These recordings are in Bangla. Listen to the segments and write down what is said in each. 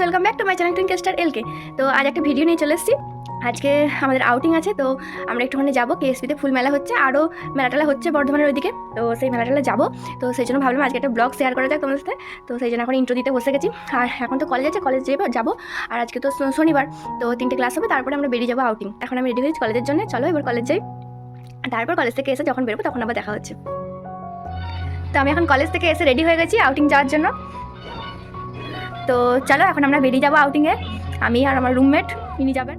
টুইঙ্কেল স্টার এলকে তো আজ একটা ভিডিও নিয়ে চলে এসেছি। আজকে আমাদের আউটিং আছে, তো আমরা একটুখানি যাব। কেএসপিতে ফুল মেলা হচ্ছে, আরও মেলাটালা হচ্ছে বর্ধমানের ওইদিকে। তো সেই মেলাটালা যাব। তো সেই জন্য ভাবলাম আজকে একটা ব্লগ শেয়ার করা যাক তোমাদের সাথে। তো সেই জন্য এখন ইন্ট্রো দিতে বসে গেছি। আর এখন তো কলেজ আছে কলেজ যাব। আর আজকে তো শনিবার, তো তিনটে ক্লাস হবে, তারপরে আমরা বেরিয়ে যাব আউটিং এখন আমি রেডি হয়েছি কলেজের জন্য। চলো এবার কলেজ যাই। তারপর কলেজ থেকে এসে যখন বেরোবো, তখন আবার দেখা হচ্ছে। তো আমি এখন কলেজ থেকে এসে রেডি হয়ে গেছি আউটিং যাওয়ার জন্য। তো চলো এখন আমরা বেরিয়ে যাব আউটিংয়ে আমি আর আমার রুমমেট ইনি যাবেন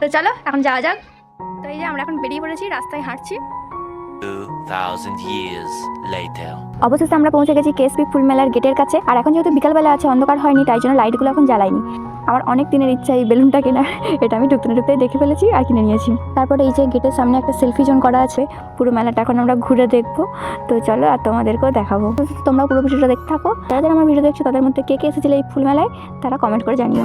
তো চলো এখন যাওয়া যাক। তো এই যে আমরা এখন বেরিয়ে পড়েছি রাস্তায় হাঁটছি। 2,000 years later. অবশেষে আমরা পৌঁছে গেছি কেএসপি ফুল মেলার গেটের কাছে। আর এখন যেহেতু বিকালবেলা আছে অন্ধকার হয়নি তাই জন্য লাইটগুলো এখন জ্বালাইনি আমার অনেক দিনের ইচ্ছা এই বেলুনটা কেনার এটা আমি ঢুকতে ঢুকতে দেখে ফেলেছি আর কিনে নিয়েছি। তারপরে এই যে গেটের সামনে একটা সেলফি জোন করা আছে পুরো মেলাটা এখন আমরা ঘুরে দেখব। তো চলো আর তোমাদেরকেও দেখাবো। তোমরা পুরো ভিডিওটা দেখতে থাকো। যারা যারা আমার ভিডিও দেখছ তাদের মধ্যে কে কে এসেছিল এই ফুল মেলায় তারা কমেন্ট করে জানিও।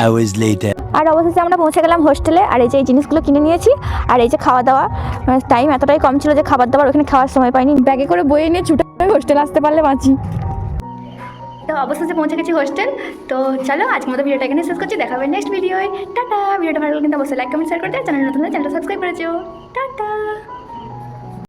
hours later. আর অবশেষে আমরা পৌঁছে গেলাম হোস্টেলে, আর এই যে এই জিনিসগুলো কিনে নিয়েছি, আর এই যে খাওয়া দাওয়া টাইম এতটাই কম ছিল যে খাবার দাবার ওখানে খাওয়ার সময় পাইনি। ব্যাগে করে বয়ে নিয়ে ছুটে হোস্টেলে আসতে পারলে বাঁচি। তো অবশেষে পৌঁছে গেছি হোস্টেল। তো চলো, আজকের মতো ভিডিওটা এখানে শেষ করছি। দেখা হবে নেক্সট ভিডিওয় টাটা! ভিডিওটা ভালো কিন্তু অবশ্যই লাইক কমেন্ট শেয়ার করে দেয় চ্যানেল নতুন চ্যানেলটা সাবস্ক্রাইব করে যেও। টাটা!